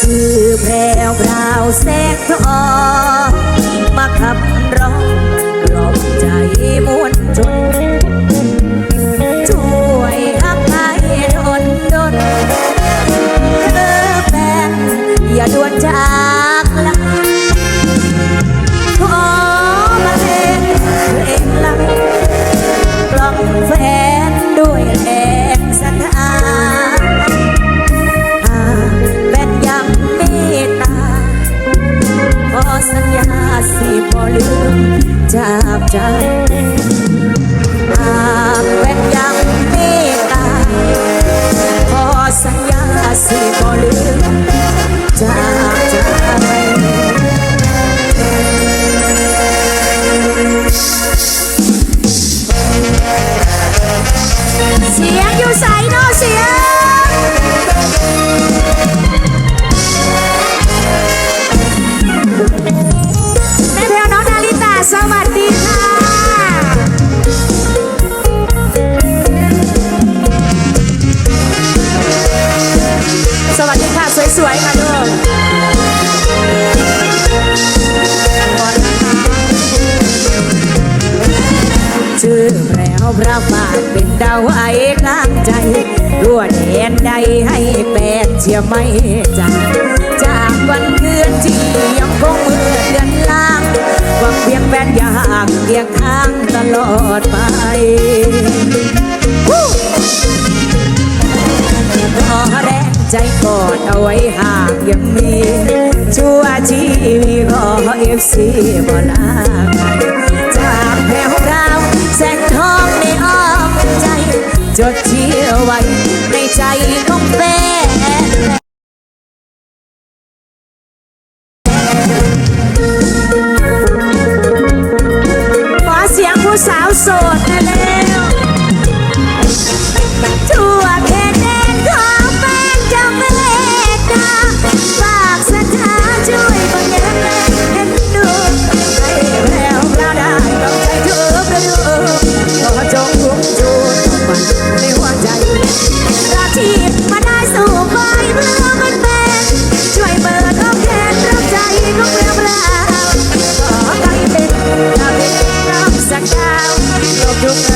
คือแพรวพราวแสกทอง จากใจเป็นยังเมตตาขอสัญญาสิบ่ลืม พระบาทเป็นดาวไอ้กลางใจรั่วแดนใดให้แปดเชียไม่จังจากวันเคืนที่ยังคงเมื่อเดือนล่างวังเพียงแฟนอย่าห่งเคียงข้างตลอดไปขอแรงใจกอดเอาไว้หากยังมี ชั่วชีวิตขอเอฟซีบ่ลาจากแผ่ว จดเที่ยวไว้ในใจของแฟน Yo